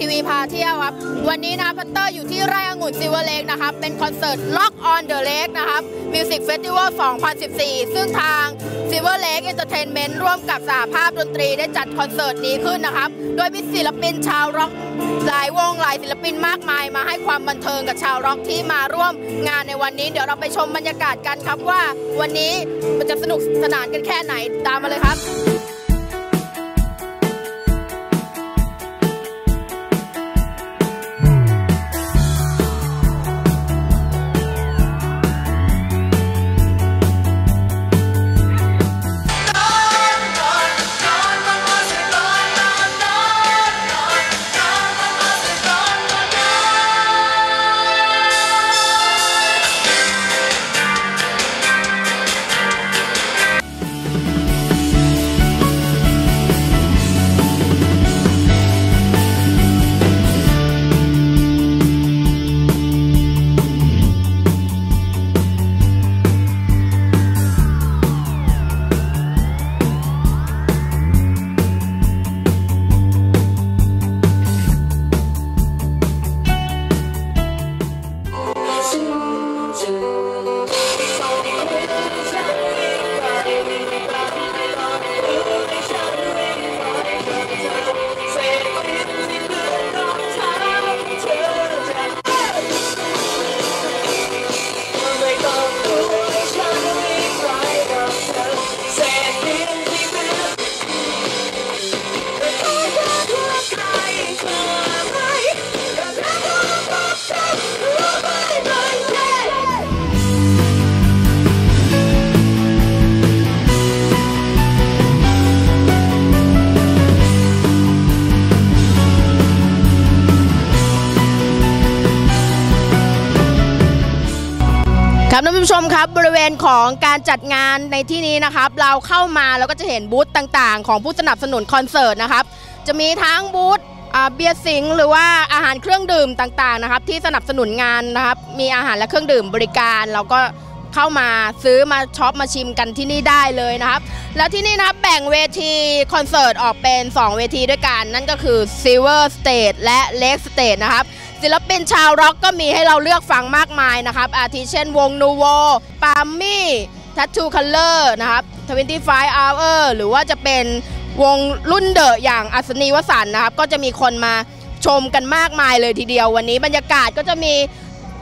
ทีวีพาเที่ยวครับ วันนี้นะพัตเตอร์อยู่ที่ไร่องุ่นซิวเลกนะครับ เป็นคอนเสิร์ต Lock on the Lake นะครับ Music Festival 2014 ซึ่งทาง Silver Lake Entertainment ร่วมกับสหภาพดนตรีได้จัดคอนเสิร์ตนี้ขึ้นนะครับ โดยมีศิลปินชาวร็อกหลายวงหลายศิลปินมากมายมาให้ความบันเทิงกับชาวร็อกที่มาร่วมงานในวันนี้ เดี๋ยวเราไปชมบรรยากาศกันครับว่า วันนี้มันจะสนุกสนานกันแค่ไหนตามมาเลยครับ ครับท่านผู้ชมครับบริเวณของการจัดงานในที่นี้นะครับ เราเข้ามาแล้วก็จะเห็นบูธต่างๆ ของผู้สนับสนุนคอนเสิร์ตนะครับ จะมีทั้งบูธเบียร์สิงห์หรือว่าอาหารเครื่องดื่มต่างๆนะครับ ที่สนับสนุนงานนะครับ มีอาหารและเครื่องดื่มบริการเราก็เข้ามาซื้อมาช็อปมาชิมกันที่นี่ได้เลยนะครับ แล้วที่นี่นะครับแบ่งเวทีคอนเสิร์ตออกเป็น 2 เวทีด้วยกัน นั่นก็คือ Silver Stage และ Lake Stage นะครับ ศิลปินชาวร็อกก็มีให้เราเลือกฟังมากมายนะครับ อาทิเช่นวงนูโวปาล์มี่ทัตทูคัลเลอร์นะครับ25 hour หรือว่าจะเป็นวงรุ่นเดอะอย่างอัศนีวสันนะครับ ก็จะมีคนมาชมกันมากมายเลยทีเดียววันนี้บรรยากาศก็จะมี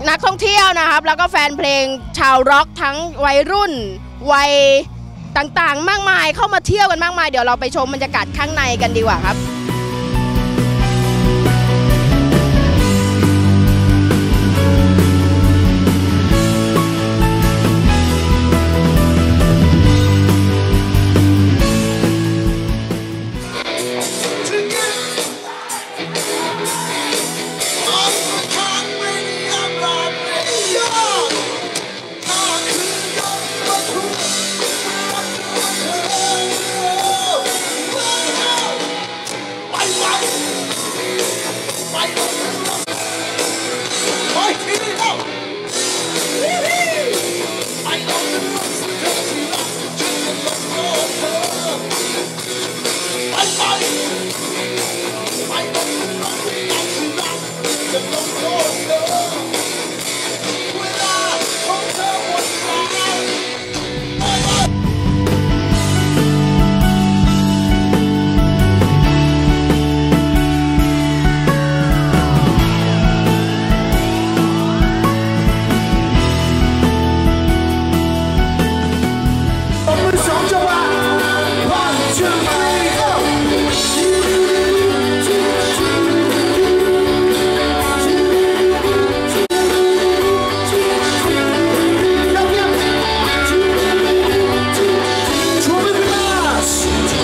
นักท่องเที่ยวนะครับ แล้วก็แฟนเพลงชาวร็อกทั้งวัยรุ่น วัยต่างๆ มากมายเข้ามาเที่ยวกันมากมาย เดี๋ยวเราไปชมบรรยากาศข้างในกันดีกว่าครับ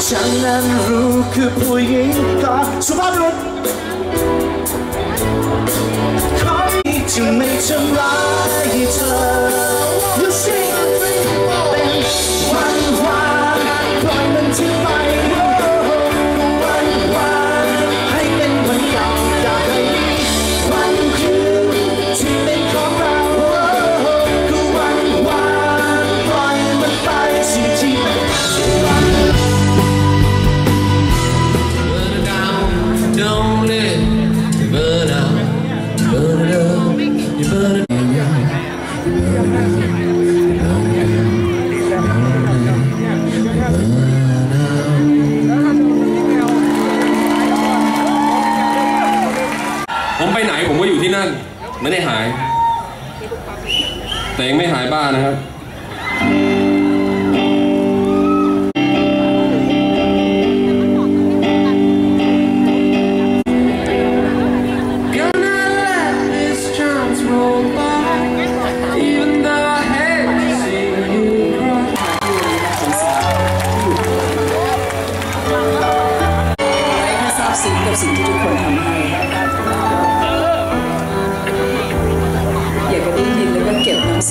ฉันนั้นรู้คือผู้หญิงก็สุภาพบุรุษใครจะไม่ทำร้ายเธอ ผมไปไหนผมก็อยู่ที่นั่น ไม่ได้หาย แต่ยังไม่หายบ้านะครับก็นั่นแหละ this chance roll by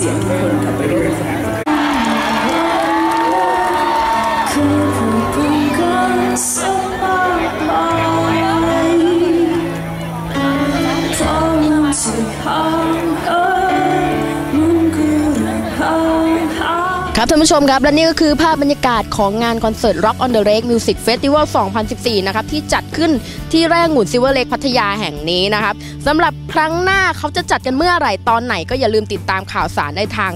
สียงทุกคนกลับไปด้วยค่ะคือผู้พึงกันสบ ครับท่านผู้ชมครับ และนี่ก็คือภาพบรรยากาศของงานคอนเสิร์ต Rock on the Lake Music Festival 2014 นะครับ ที่จัดขึ้นที่แรกหงุ่นซิเวอร์เลกพัทยาแห่งนี้นะครับสำหรับครั้งหน้าเขาจะจัดกันเมื่อไหร่ตอนไหนก็อย่าลืมติดตามข่าวสารในทาง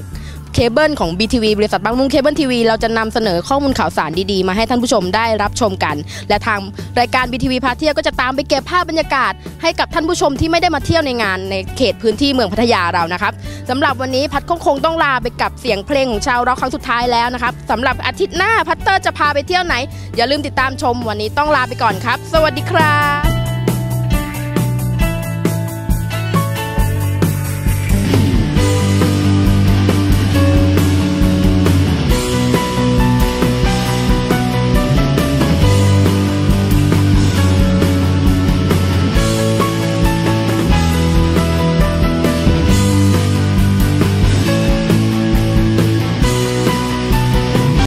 เคเบิลของ BTV บริษัทบางมุงเคเบิลทีวีเราจะนำเสนอข้อมูลข่าวสารดีๆ มาให้ท่านผู้ชมได้รับชมกัน และทางรายการ BTV พาเที่ยวก็จะตามไปเก็บภาพบรรยากาศ ให้กับท่านผู้ชมที่ไม่ได้มาเที่ยวในงานในเขตพื้นที่เมืองพัทยาเรานะครับสำหรับวันนี้พัดคงคงต้องลาไปกับเสียงเพลงของชาวร็อกครั้งสุดท้ายแล้วนะครับสำหรับอาทิตย์หน้าพัตเตอร์จะพาไปเที่ยวไหน อย่าลืมติดตามชมวันนี้ต้องลาไปก่อนครับ สวัสดีครับ